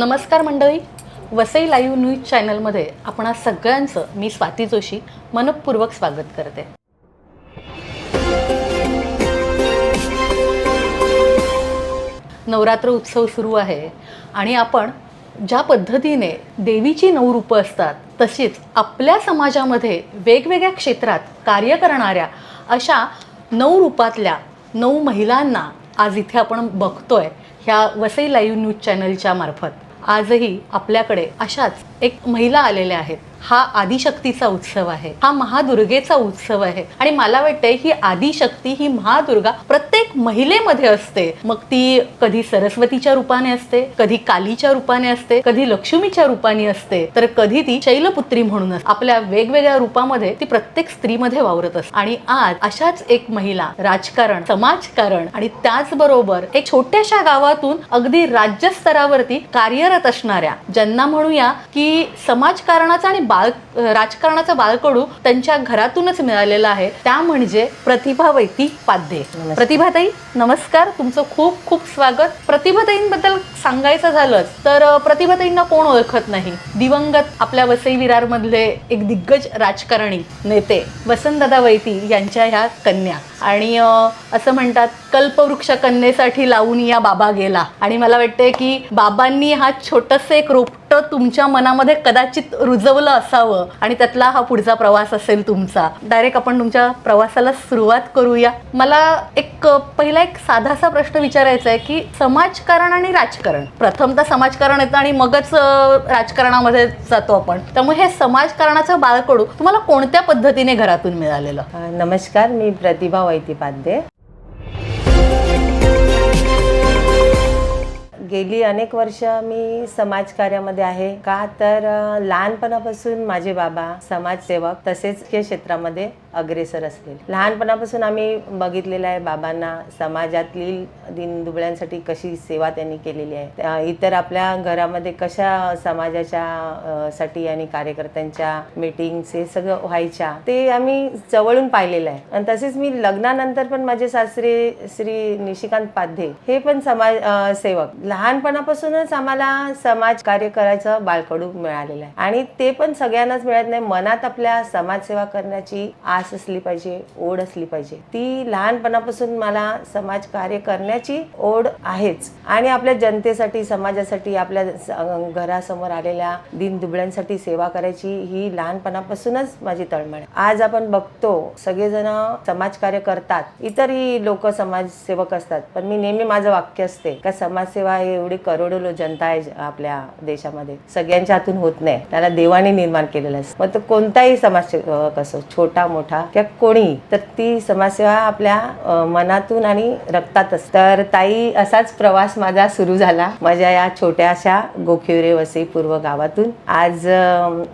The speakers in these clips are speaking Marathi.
नमस्कार मंडळी. वसई लाईव्ह न्यूज चॅनलमध्ये आपणा सगळ्यांचं मी स्वाती जोशी मनपूर्वक स्वागत करते. नवरात्र उत्सव सुरू आहे आणि आपण ज्या पद्धतीने देवीची नऊ रूपं असतात तशीच आपल्या समाजामध्ये वेगवेगळ्या क्षेत्रात कार्य करणाऱ्या अशा नऊ रूपातल्या नऊ महिलांना आज इथे आपण बघतोय ह्या वसई लाईव्ह न्यूज चॅनलच्या मार्फत. आजही आपल्याकडे अशाच एक महिला आलेल्या आहेत. हा आदिशक्तीचा उत्सव आहे. हा महादुर्गेचा उत्सव आहे. आणि मला वाटतंय ही आदिशक्ती ही महादुर्गा प्रत्येक महिलेमध्ये असते. मग ती कधी सरस्वतीच्या रूपाने असते कधी कालीच्या रूपाने असते कधी लक्ष्मीच्या रूपाने असते. तर कधी ती शैलपुत्री म्हणून असते आपल्या वेगवेगळ्या रूपामध्ये ती प्रत्येक स्त्रीमध्ये वावरत असते. आणि आज अशाच एक महिला राजकारण समाजकारण आणि त्याचबरोबर एक छोट्याशा गावातून अगदी राज्यस्तरावरती कार्यरत असणाऱ्या ज्यांना म्हणूया की समाजकारणाचा आणि बाळ राजकारणाचा बाळकडू त्यांच्या घरातूनच मिळालेला आहे. त्या म्हणजे प्रतिभा वैती पाध्ये. प्रतिभाताई नमस्कार. तुमचं खूप खूप स्वागत. प्रतिभाताईंबद्दल सांगायचं झालं तर प्रतिभाताईंना कोण ओळखत नाही? दिवंगत आपल्या वसई विरारमधले एक दिग्गज राजकारणी नेते वसंतदादा वैती यांच्या ह्या कन्या. आणि असं म्हणतात कल्पवृक्ष कन्येसाठी लावून या बाबा गेला. आणि मला वाटते की बाबांनी हा छोटंसं एक रोपटं तुमच्या मनामध्ये कदाचित रुजवलं असावं आणि त्यातला हा पुढचा प्रवास असेल तुमचा. डायरेक्ट आपण तुमच्या प्रवासाला सुरुवात करूया. मला एक पहिला एक साधासा प्रश्न विचारायचा आहे की समाजकारण आणि राजकारण समाजकारण. प्रथमतः समाजकारण येतं आणि मगच राजकारणामध्ये जातो आपण. त्यामुळे हे समाजकारणाचं बाळकडू तुम्हाला कोणत्या पद्धतीने घरातून मिळालेलं? नमस्कार मी प्रतिभा वैतीपाध्ये गेली अनेक वर्ष मी समाजकार्यामध्ये आहे का? तर लहानपणापासून माझे बाबा समाजसेवक तसेच या क्षेत्रामध्ये अग्रेसर असतील. लहानपणापासून आम्ही बघितलेलं आहे बाबांना समाजातील दिनदुबळ्यांसाठी कशी सेवा त्यांनी केलेली आहे. इतर आपल्या घरामध्ये कशा समाजाच्या साठी आणि कार्यकर्त्यांच्या मीटिंग्स हे सगळं व्हायच्या ते आम्ही जवळून पाहिलेलं आहे. आणि तसेच मी लग्नानंतर पण माझे सासरे श्री निशिकांत पाध्ये हे पण समाज सेवक. सेवक लहानपणापासूनच आम्हाला समाज कार्य करायचं बाळकडून मिळालेलं आहे. आणि ते पण सगळ्यांनाच मिळत नाही. मनात आपल्या समाजसेवा करण्याची आस असली पाहिजे ओढ असली पाहिजे. ती लहानपणापासून मला समाज कार्य करण्याची ओढ आहेच. आणि आपल्या जनतेसाठी समाजासाठी आपल्या घरासमोर आलेल्या दिनदुबळ्यांसाठी सेवा करायची ही लहानपणापासूनच माझी तळमळ आहे. आज आपण बघतो सगळेजण समाजकार्य करतात. इतरही लोक समाजसेवक असतात. पण मी नेहमी माझं वाक्य असते का समाजसेवा हे एवढी करोडो लो- जनता आहे आपल्या देशामध्ये. सगळ्यांच्या हातून होत नाही. त्याला देवाने निर्माण केलेलं असतं मग तो कोणताही समाजसेवक असो छोटा मोठा किंवा कोणी तर ती समाजसेवा आपल्या मनातून आणि रक्तातच. तर ताई असाच प्रवास माझा सुरू झाला. माझ्या या छोट्याशा गोखिवरे वसई पूर्व गावातून. आज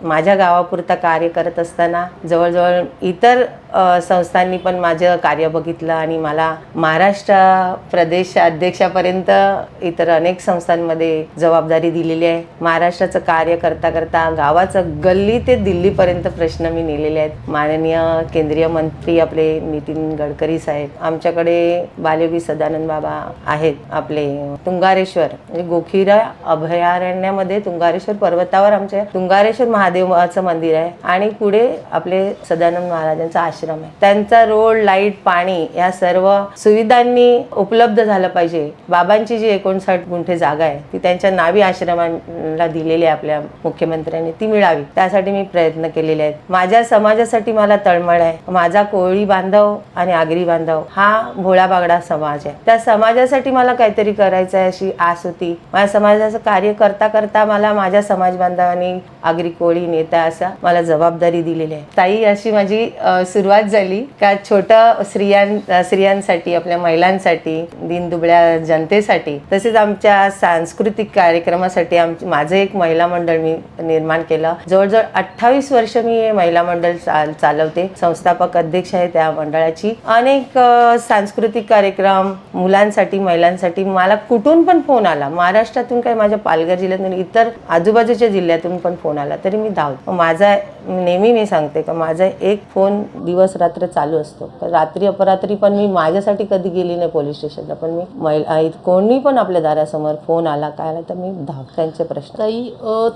माझ्या गावापुरता कार्य करत असताना जवळजवळ इतर संस्थांनी पण माझं कार्य बघितलं आणि मला महाराष्ट्र प्रदेश अध्यक्षापर्यंत इतर अनेक संस्थांमध्ये जबाबदारी दिलेली आहे. महाराष्ट्राचं कार्य करता करता गावाचं गल्ली ते दिल्लीपर्यंत प्रश्न मी नेलेले आहेत. माननीय केंद्रीय मंत्री आपले नितीन गडकरी साहेब आमच्याकडे बालयोगी सदानंद बाबा आहेत आपले तुंगारेश्वर. म्हणजे गोखिरा अभयारण्यामध्ये तुंगारेश्वर पर्वतावर आमच्या तुंगारेश्वर महादेवाचं मंदिर आहे आणि पुढे आपले सदानंद महाराजांचा आश्रम आहे. त्यांचा रोड लाइट पाणी या सर्व सुविधांनी उपलब्ध झालं पाहिजे. बाबांची जी एकोणसाठ गुंठे जागा आहे ती त्यांच्या नावी आश्रमाला दिलेली आहे आपल्या मुख्यमंत्र्यांनी. ती मिळावी. त्यासाठी मी प्रयत्न केलेले आहेत. माझ्या समाजासाठी मला तळमळ आहे. माझा कोळी बांधव आणि आगरी बांधव हा भोळा बागडा समाज आहे. त्या समाजासाठी मला काहीतरी करायचं आहे अशी आस होती. माझ्या समाजाचं कार्य करता करता मला माझ्या समाज बांधवांनी आगरी कोळी नेता असा मला जबाबदारी दिलेली आहे. ताई अशी माझी सुरू सुरुवात झाली का छोटं स्त्रियां स्त्रियांसाठी आपल्या महिलांसाठी दिनदुबळ्या जनतेसाठी तसेच आमच्या सांस्कृतिक कार्यक्रमासाठी आमचे माझं एक महिला मंडळ मी निर्माण केलं. जवळजवळ अठ्ठावीस वर्ष मी हे महिला मंडळ चाल चालवते. संस्थापक अध्यक्ष आहे त्या मंडळाची. अनेक सांस्कृतिक कार्यक्रम मुलांसाठी महिलांसाठी मला कुठून पण फोन आला. महाराष्ट्रातून काय माझ्या पालघर जिल्ह्यातून इतर आजूबाजूच्या जिल्ह्यातून पण फोन आला तरी मी धावतो. माझा नेहमी मी सांगते का माझा एक फोन दिवस रात्र चालू असतो. रात्री अपरात्री पण मी माझ्यासाठी कधी गेली नाही पोलीस स्टेशनला पण मी महिला कोणी पण आपल्या दारासमोर फोन आला काय आला तर मी धाव त्यांचे प्रश्न. ताई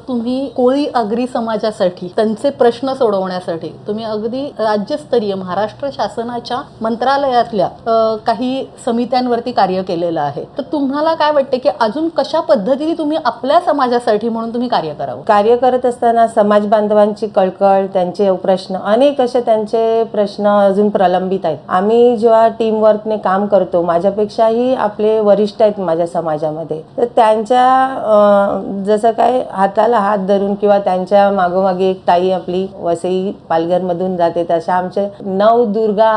तुम्ही कोळी आगरी समाजासाठी त्यांचे प्रश्न सोडवण्यासाठी तुम्ही अगदी राज्यस्तरीय महाराष्ट्र शासनाच्या मंत्रालयातल्या काही समित्यांवरती कार्य केलेलं आहे. तर तुम्हाला काय वाटते की अजून कशा पद्धतीने तुम्ही आपल्या समाजासाठी म्हणून तुम्ही कार्य करावं? कार्य करत असताना समाज बांधवांची कळकळ त्यांचे प्रश्न अनेक असे त्यांचे प्रश्न अजून प्रलंबित आहेत. आम्ही जेव्हा टीमवर्कने काम करतो माझ्यापेक्षाही आपले वरिष्ठ आहेत माझ्या समाजामध्ये. तर त्यांच्या जसं काय हाताला हात धरून किंवा त्यांच्या मागोमागे एक ताई आपली वसई पालघरमधून जाते तशा आमचे नऊ दुर्गा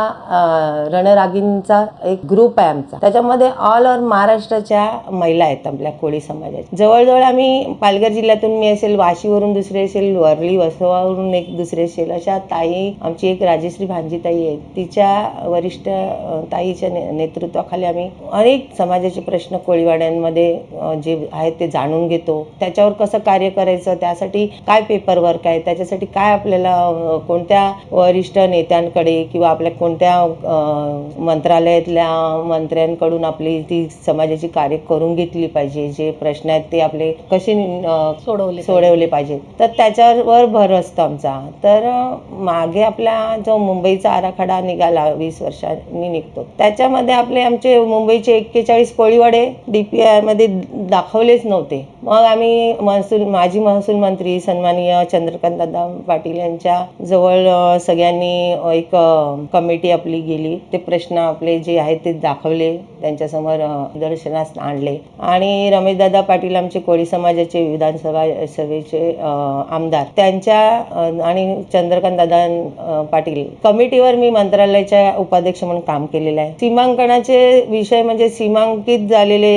रणरागींचा एक ग्रुप आहे आमचा. त्याच्यामध्ये ऑल ओव्हर महाराष्ट्राच्या महिला आहेत आपल्या कोळी समाजाच्या. जवळजवळ आम्ही पालघर जिल्ह्यातून मी असेल वाशीवरून दुसरे असेल वरली वसवावरून एक दुसरे असेल अशा ताई आमची एक राजश्री भांजीताई आहे तिच्या वरिष्ठ ताईच्या ने- नेतृत्वाखाली आम्ही अनेक समाजाचे प्रश्न कोळीवाड्यांमध्ये जे आहेत ते जाणून घेतो. त्याच्यावर कसं कार्य करायचं त्यासाठी काय पेपर वर्क आहे त्याच्यासाठी काय आपल्याला कोणत्या वरिष्ठ नेत्यांकडे किंवा आपल्या कोणत्या मंत्रालयातल्या मंत्र्यांकडून आपली ती समाजाची कार्य करून घेतली पाहिजे. जे प्रश्न आहेत ते आपले कसे सोडवले सोडवले पाहिजेत. तर त्याच्यावर भर असतो आमचा तर मागे आपला जो मुंबईचा आराखडा निघाला वीस वर्षांनी निघतो. त्याच्यामध्ये आपले आमचे मुंबईचे एक्केचाळीस कोळीवाडे डी पी मध्ये दाखवलेच नव्हते. मग आम्ही महसूल माजी महसूल मंत्री सन्माननीय चंद्रकांत दादा पाटील यांच्या जवळ सगळ्यांनी एक कमिटी आपली गेली. ते प्रश्न आपले जे आहेत ते दाखवले. त्यांच्यासमोर दर्शनास आणले. आणि रमेशदादा पाटील आमचे कोळी समाजाचे विधानसभा सभेचे आमदार. त्यांच्या आणि चंद्रकांत दादा पाटील. कमिटीवर मी मंत्रालयाच्या उपाध्यक्ष म्हणून काम केलेलं आहे. सीमांकनाचे विषय म्हणजे सीमांकित झालेले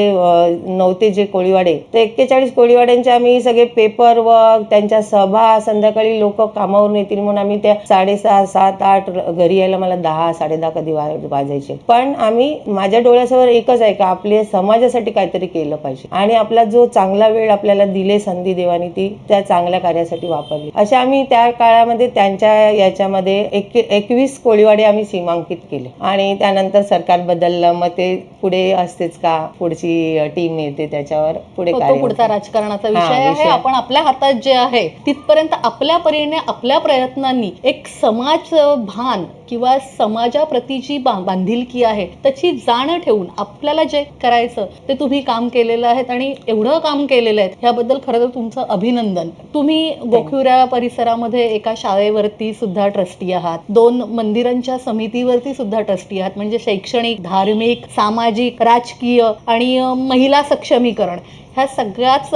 नव्हते जे कोळीवाडे तर एक्केचाळीस कोळीवाड्यांचे आम्ही सगळे पेपर व त्यांच्या सभा संध्याकाळी लोक कामावरून येतील म्हणून आम्ही त्या साडेसहा सात आठ घरी यायला मला दहा साडेदहा कधी वाजायचे. पण आम्ही माझ्या डोळ्यासमोर एकच आहे का आपले समाजासाठी काहीतरी केलं पाहिजे. आणि आपला जो चांगला वेळ आपल्याला दिले संधी देवानी ती त्या चांगल्या कार्यासाठी वापरली. असे आम्ही त्या काळामध्ये त्यांच्या याच्यामध्ये एक एकवीस कोळीवाडे आम्ही सीमांकित केले. आणि त्यानंतर सरकार बदललं. मग ते पुढे असतेच का? पुढची टीम येते त्याच्यावर. पुढे पुढचा. राजकारणाचा विषय आहे. विषय. आपण आपल्या हातात जे आहे तिथपर्यंत आपल्या परीने आपल्या प्रयत्नांनी एक समाज भान किंवा समाजाप्रती जी बांधिलकी आहे त्याची जाण ठेवून आपल्याला जे करायचं ते तुम्ही काम केलेलं आहे आणि एवढं काम केलेलं आहे ह्याबद्दल खरं तर तुमचं अभिनंदन. तुम्ही गोखुऱ्या परिसरामध्ये एका शाळेवरती सुद्धा ट्रस्टी आहात. दोन मंदिरांच्या समितीवरती सुद्धा ट्रस्टी आहात. म्हणजे शैक्षणिक धार्मिक सामाजिक राजकीय आणि महिला सक्षमीकरण. ह्या सगळ्याच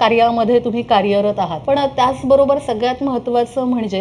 कार्यामध्ये तुम्ही कार्यरत आहात. पण त्याचबरोबर सगळ्यात महत्त्वाचं म्हणजे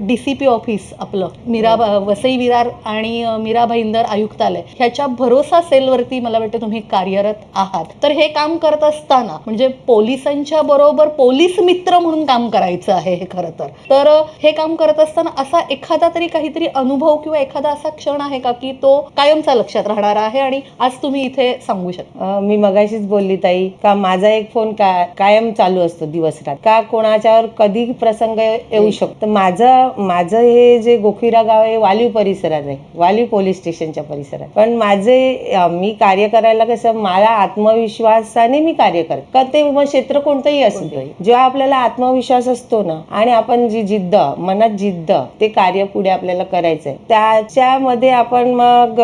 डी सी पी ऑफिस आपलं मीरा वसई विरार आणि मीरा भाईंदर आयुक्तालय ह्याच्या भरोसा सेलवरती मला वाटतं तुम्ही कार्यरत आहात. तर हे काम करत असताना म्हणजे पोलिसांच्या बरोबर पोलीस मित्र म्हणून काम करायचं आहे हे खरं तर. तर हे काम करत असताना असा एखादा तरी काहीतरी अनुभव किंवा एखादा असा क्षण आहे का की तो कायमचा लक्षात राहणार आहे आणि आज तुम्ही इथे सांगू शकता? मी मगाशीच बोलली ताई का माझा एक फोन का कायम चालू असतो दिवस रात का कोणाच्यावर कधी प्रसंग येऊ शकतो. माझं माझं हे जे गोखिरा गाव आहे वालीव परिसरात आहे. वालीव पोलीस स्टेशनच्या परिसरात. पण माझे मी कार्य करायला कसं मला आत्मविश्वासाने मी कार्य करते. का ते मग क्षेत्र कोणतंही असू दे. जेव्हा आपल्याला आत्मविश्वास असतो ना आणि आपण जी जिद्द मनात जिद्द ते कार्य पुढे आपल्याला करायचंय. त्याच्यामध्ये आपण मग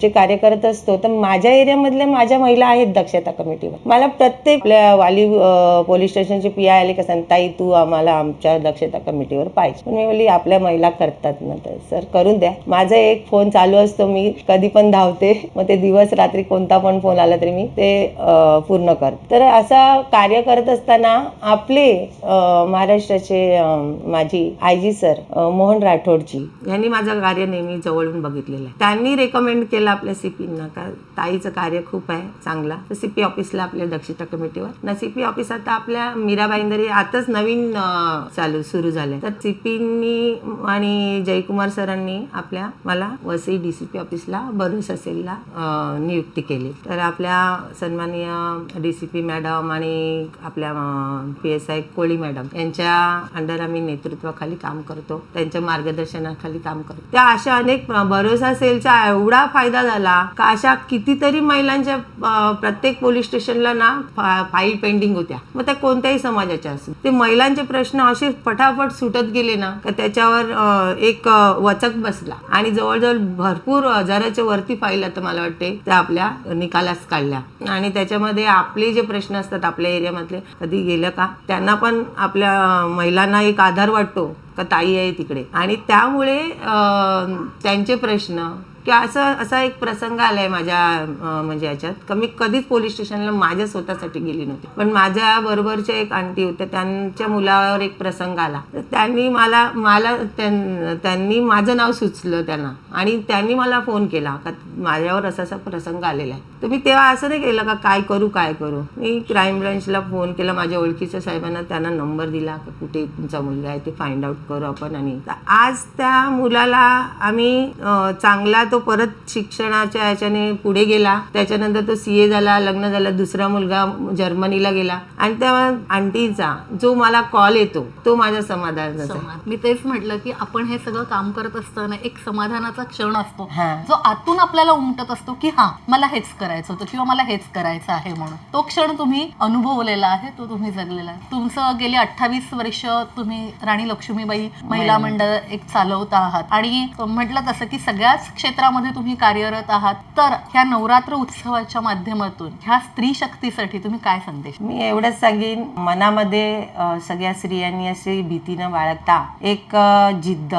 जे कार्य करत असतो तर माझ्या एरियामधल्या माझ्या महिला आहेत दक्षता कमिटीवर. मला प्रत्येक आपल्या वाली पोलीस स्टेशनचे पी आय आले का सांग ताई तू आम्हाला आमच्या दक्षता कमिटीवर पाहिजे. पण मी बोलली आपल्या महिला करतात ना तर सर करून द्या. माझा एक फोन चालू असतो मी कधी पण धावते. मग ते दिवस रात्री कोणता पण फोन आला तरी मी ते पूर्ण करते. तर असं कार्य करत असताना आपले महाराष्ट्राचे माझी आय जी सर मोहन राठोडजी यांनी माझं कार्य नेहमी जवळून बघितलेलं आहे. त्यांनी रेकमेंड केलं आपल्या सीपींना का ताईचं कार्य खूप आहे चांगला. तर सीपी ऑफिसला आपल्या दक्षता कमिटीवर. ना सीपी ऑफिस आता आपल्या मीराबाईंदरी आताच नवीन चालू सुरू झाले तर सीपींनी आणि जयकुमार सरांनी आपल्या मला वसई डीसीपी ऑफिसला भरूसा असेलला नियुक्ती केली. तर आपल्या सन्माननीय डीसीपी मॅडम आणि आपल्या P S I Koli madam यांच्या अंडर आम्ही नेतृत्वाखाली काम करतो. त्यांच्या मार्गदर्शनाखाली काम करतो. त्या अशा अनेक भरोसा सेलचा एवढा फायदा झाला का अशा कितीतरी महिलांच्या प्रत्येक पोलीस स्टेशनला ना फा- फाईल पेंडिंग होत्या. मग त्या कोणत्याही समाजाच्या असतील. ते महिलांचे प्रश्न असे फटाफट सुटत गेले ना का त्याच्यावर एक वचक बसला. आणि जवळजवळ भरपूर हजाराच्या वरती फाईल आता मला वाटते त्या आपल्या निकालास काढल्या. आणि त्याच्यामध्ये आपले जे प्रश्न असतात आपल्या एरियामधले कधी गेलं का त्यांना पण आपल्या महिलांना एक आधार वाटतो का ताई आहे तिकडे. आणि त्यामुळे त्यांचे प्रश्न की असं असा एक प्रसंग आलाय माझ्या म्हणजे याच्यात. का मी कधीच पोलीस स्टेशनला माझ्या स्वतःसाठी गेली नव्हती. पण माझ्या बरोबरच्या एक आंटी होत्या त्यांच्या मुलावर एक प्रसंग आला. तर त्यांनी मला मला त्यां- त्यांनी माझं नाव सुचलं त्यांना. आणि त्यांनी मला फोन केला का माझ्यावर असा असा प्रसंग आलेला आहे. तर मी तेव्हा असं नाही केलं का काय करू काय करू? मी क्राईम ब्रांचला फोन केला माझ्या ओळखीच्या साहेबांना त्यांना नंबर दिला का कुठे तुमचा मुलगा आहे ते फाइंड आउट करू आपण आणि तर आज त्या मुलाला आम्ही चांगला तो परत शिक्षणाच्या ह्याच्याने पुढे गेला. त्याच्यानंतर तो सी ए झाला लग्न झालं दुसरा मुलगा जर्मनीला गेला. आणि त्या आंटीचा जो मला कॉल येतो तो माझ्या समाधानाचा मी तेच म्हटलं की आपण हे सगळं काम करत असताना एक समाधानाचा क्षण असतो. जो आतून आपल्याला उमटत असतो की हा मला हेच करायचं होतं किंवा मला हेच करायचं आहे म्हणून. तो क्षण तुम्ही अनुभवलेला आहे तो तुम्ही जगलेला आहे. तुमचं गेली अठ्ठावीस वर्ष तुम्ही राणी लक्ष्मीबाई महिला मंडळ एक चालवता आहात. आणि म्हटलं तसं की सगळ्याच क्षेत्रामध्ये तुम्ही कार्यरत आहात तर ह्या नवरात्र उत्सवाच्या माध्यमातून ह्या स्त्री शक्तीसाठी तुम्ही काय संदेश? मी एवढंच सांगेन मनामध्ये सगळ्या स्त्रियांनी अशी भीती न बाळगता. एक जिद्द.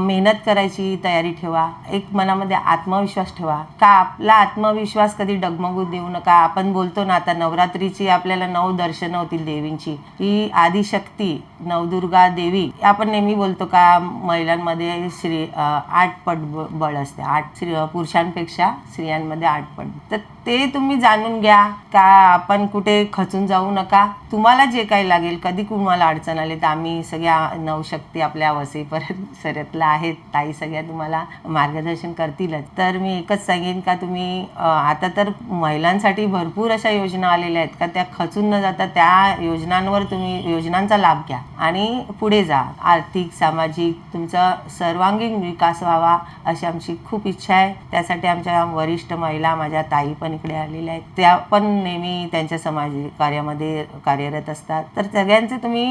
मेहनत करायची तयारी ठेवा. एक मनामध्ये आत्मविश्वास ठेवा. का आपला आत्मविश्वास कधी डगमगू देऊ नका? आपण बोलतो ना आता नवरात्रीची आपल्याला नऊ दर्शनं होतील देवींची. ही आदिशक्ती नवदुर्गा देवी. आपण नेहमी बोलतो का महिलांमध्ये श्री आठ पट बळ असते आठ स्त्री पुरुषांपेक्षा स्त्रियांमध्ये आठ पट तर ते तुम्ही जाणून घ्या का आपण कुठे खचून जाऊ नका. तुम्हाला जे काही लागेल कधी कुणाला अडचण आली तर आम्ही सगळ्या नवशक्ती आपल्या वसईपर्यंत सरतला आहेत. ताई सगळ्या तुम्हाला मार्गदर्शन करतीलच. तर मी एकच सांगेन का तुम्ही आता तर महिलांसाठी भरपूर अशा योजना आलेल्या आहेत का त्या खचून न जाता त्या योजनांवर तुम्ही योजनांचा लाभ घ्या आणि पुढे जा. आर्थिक सामाजिक तुमचा सर्वांगीण विकास व्हावा अशी आमची खूप इच्छा आहे. त्यासाठी आमच्या वरिष्ठ महिला माझ्या ताई पण कंपनीकडे आलेल्या आहेत. त्या पण नेहमी त्यांच्या समाज कार्यामध्ये कार्यरत असतात. तर सगळ्यांचे तुम्ही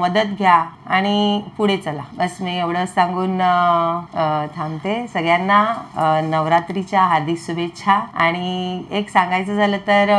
मदत घ्या आणि पुढे चला. बस मी एवढं सांगून थांबते. सगळ्यांना नवरात्रीच्या हार्दिक शुभेच्छा. आणि एक सांगायचं झालं तर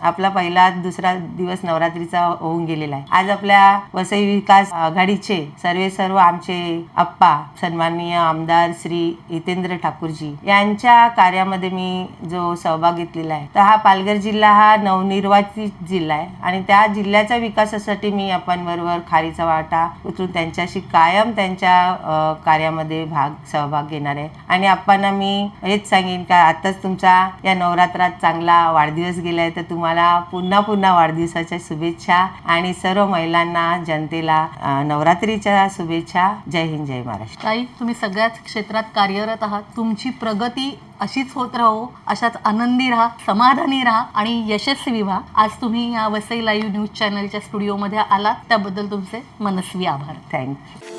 आपला पहिला दुसरा दिवस नवरात्रीचा होऊन गेलेला आहे. आज आपल्या वसई विकास आघाडीचे सर्वे सर्व आमचे अप्पा सन्माननीय आमदार श्री हितेंद्र ठाकूरजी यांच्या कार्यामध्ये मी जो सहभाग घेतलेला आहे. तर हा पालघर जिल्हा हा नवनिर्वाचित जिल्हा आहे आणि त्या जिल्ह्याच्या विकासासाठी मी आपण बरोबर खारीचा वाटा उचलून त्यांच्याशी कायम त्यांच्या कार्यामध्ये भाग सहभाग घेणार आहे. आणि आपण मी हेच सांगेन का आताच तुमचा या नवरात्रात चांगला वाढदिवस गेलाय तर तुम्हाला पुन्हा पुन्हा वाढदिवसाच्या शुभेच्छा आणि सर्व महिलांना जनतेला नवरात्रीच्या शुभेच्छा. जय हिंद जय महाराष्ट्र. ताई तुम्ही सगळ्याच क्षेत्रात कार्यरत आहात. तुमची प्रगती अशीच होत राहो अशाच आनंदी राहा समाधानी राहा आणि यशस्वी व्हा. आज तुम्ही या वसई लाईव्ह न्यूज चॅनलच्या स्टुडिओमध्ये आलात त्याबद्दल तुमचे मनस्वी आभार. थँक्यू